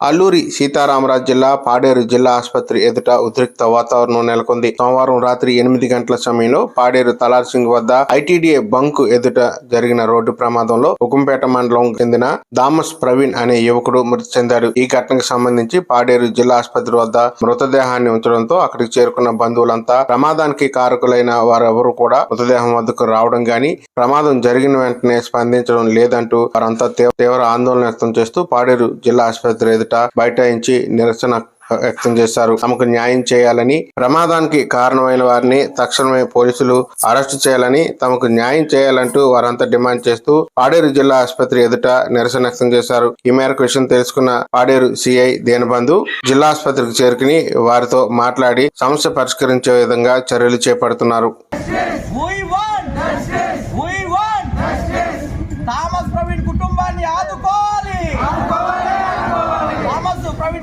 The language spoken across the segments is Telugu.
అల్లూరి సీతారామరాజు జిల్లా పాడేరు జిల్లా ఆసుపత్రి ఎదుట ఉద్రిక్త వాతావరణం నెలకొంది. సోమవారం రాత్రి ఎనిమిది గంటల సమయంలో పాడేరు తలార్ సింగ్ వద్ద ఐటీడీఏ బంక్ ఎదుట జరిగిన రోడ్డు ప్రమాదంలో ఉకుంపేట మండలం చెందిన దామస్ ప్రవీణ్ అనే యువకుడు మృతి చెందాడు. ఈ ఘటనకు సంబంధించి పాడేరు జిల్లా ఆసుపత్రి వద్ద మృతదేహాన్ని ఉంచడంతో అక్కడికి చేరుకున్న బంధువులంతా ప్రమాదానికి కారకులైన వారెవరూ కూడా మృతదేహం వద్దకు రావడం గాని ప్రమాదం జరిగిన వెంటనే స్పందించడం లేదంటూ వారంతా తీవ్ర తీవ్ర ఆందోళన వ్యక్తం చేస్తూ పాడేరు జిల్లా ఆసుపత్రి ఎదుట బైఠాయించి నిరసన వ్యక్తం చేశారు. తమకు న్యాయం చేయాలని ప్రమాదానికి కారణమైన వారిని తక్షణమే పోలీసులు అరెస్టు చేయాలని తమకు న్యాయం చేయాలంటూ వారంతా డిమాండ్ చేస్తూ పాడేరు జిల్లా ఆసుపత్రి ఎదుట నిరసన వ్యక్తం చేశారు. ఈ మేరకు విషయం తెలుసుకున్న పాడేరు సిఐ దేనబంధు జిల్లా ఆసుపత్రికి చేరుకుని వారితో మాట్లాడి సమస్య పరిష్కరించే విధంగా చర్యలు చేపడుతున్నారు.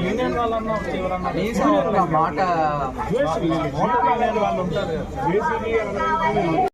యూనియన్ వాళ్ళన్నా ఎవరన్నా మాట మోటార్ వాళ్ళు ఉంటారు